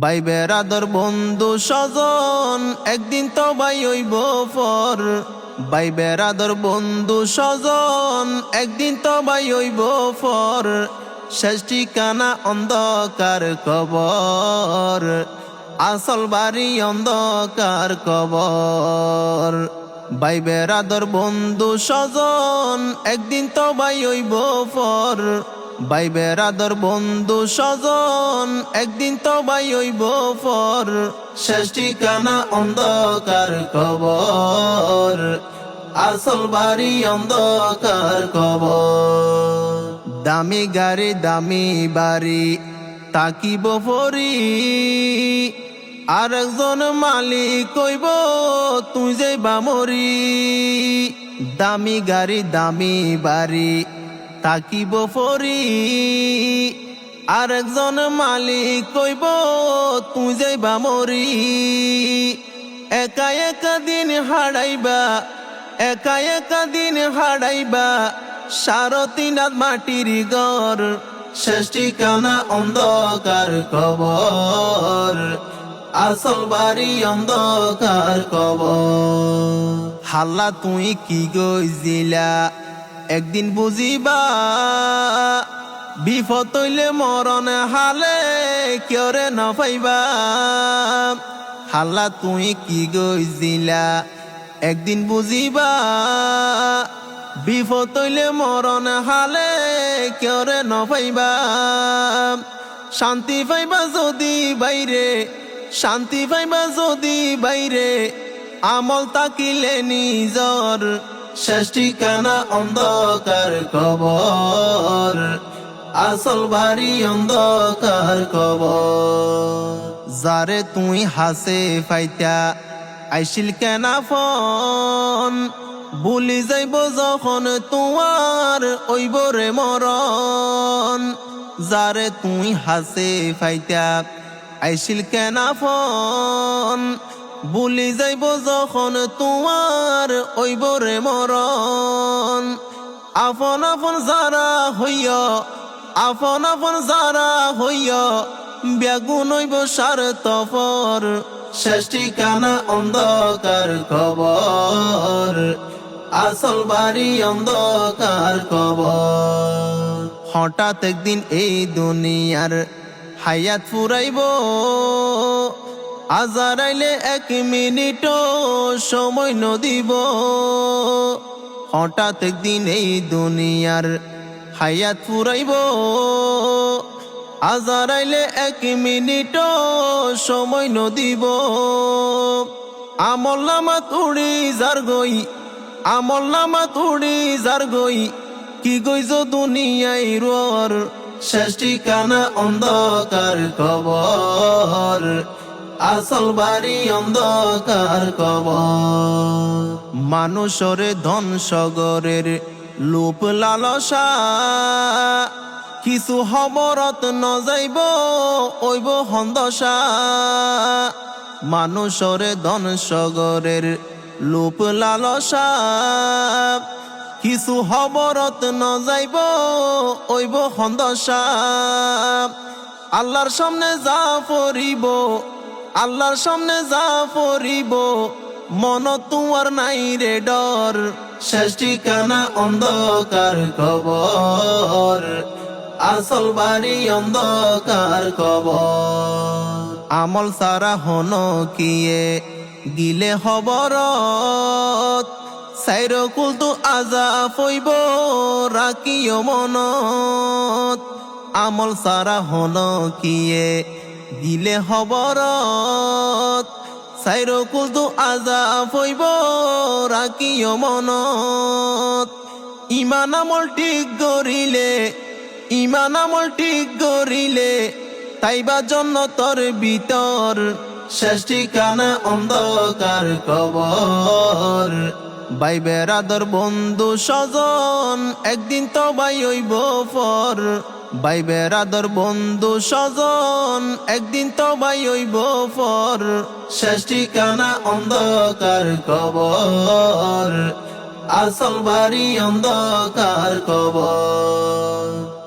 ভাই বেড়াদর বন্ধু স্বজন, একদিন তো ভাই হইব ফর ভাই বেড়াদর বন্ধু স্বজন, একদিন তো ভাই হইব ফর শেষ ঠিকানা অন্ধকার কবর আসল বাড়ি অন্ধকার কবর ভাই বেড়াদর বন্ধু স্বজন, একদিন তো ভাই হইব ফর ভাই বেড়াদর বন্ধু স্বজন, একদিন তো ভাই হইব ফর শেষ ঠিকানা অন্ধকার কবর আসল বাড়ি অন্ধকার কবর দামি গাড়ি, দামি বাড়ি তাকিব ফরি। আর একজন মালিক কইব তুই যে বামরি দামি গাড়ি, দামি বাড়ি তাকিব ফরি। আর একজন মালিক কইব, তুই যে বামরি একা একা দিন হারাইবা, একা একা দিন হারাইবা। সারথী নাথ মাটির গর শেষ ঠিকানা অন্ধকার কবর। আসল বাড়ি অন্ধকার কবর। হাল্লা তুই কি গইজিলা একদিন বুঝিবা, বিপদ তৈলে মরণ হালে কিয়রে নফাইবা হাল্লা, তুই কি গইজিলা একদিন বুঝিবা, বিপদ তৈলে মরণ হালে কিয়রে নফাইবা শান্তি পাইবা যদি বাইরে, শান্তি পাইবা যদি বাইরে, আমল তাকিলে নিজর। শেষ ঠিকানা অন্ধকার কবর। আসল বাড়ি অন্ধকার কবর। যারে তুই হাসে ফাইতা আইছিল কেনা ফোন। ভুলি যাইব যখন তোমার ওইব রে মরণ। যারে তুই হাসে ফাইতা আইছিল কেনা ফোন। ভুলি যাইব যখন তোমার ওইব রে মরণ। আপন আপন যারা হইয়, আপন আপন যারা হইয় বেগুন হইব সার তফর। শেষ ঠিকানা অন্ধকার কবর, আসল বাড়ি অন্ধকার কবর। হঠাৎ একদিন এই দুনিয়ার হায়াত ফুরাইব। আজার আইলে এক মিনিট সময় নদিব হঠাৎ একদিন এই দুনিয়ার হায়াত ফুরাইব। আজার আইলে এক মিনিট সময় নদিব আমল নামা তুড়ি যার গই, আমল নামা তুড়ি যার গই, কি গইজ দুনিয়াই রোর শেষ ঠিকানা অন্ধকার কবর। আসল বাড়ি অন্ধকার কবর। মানুষরে ধন সগরের লোপ লালসা। কিছু হবরত নজাইব ওইব হন্দসা মানুষরে ধন সগরের লোপ লালসা। কিছু হবরত নজাইব ওইব হন্দসা আল্লাহর সামনে যা পড়িব আল্লাহর সামনে যা পড়িব, মন তোমার নাই রে ডর। শেষ ঠিকানা অন্ধকার কবর, আসল বাড়ি অন্ধকার কবর। আমল সারা হন কিয়ে, গিলে হবরত। সাইর কুলতু আজা ফইব রাখিও মনত। আমল সারা হন কিয়ে দিলে হবরত, সাইর কুলতু আজা ফইব রাখিও মনত। ইমান আমল ঠিক গরিলে ইমান আমল ঠিক গরিলে তাইবা জন্য তোর ভিতর শেষ ঠিকানা অন্ধকার কবর। ভাই বেড়াদর বন্ধু স্বজন, একদিন তো ভাই হইব ফর ভাই বেড়াদর বন্ধু স্বজন, একদিন তো ভাই হইব ফর শেষ ঠিকানা অন্ধকার কবর, আসল বাড়ি অন্ধকার কবর।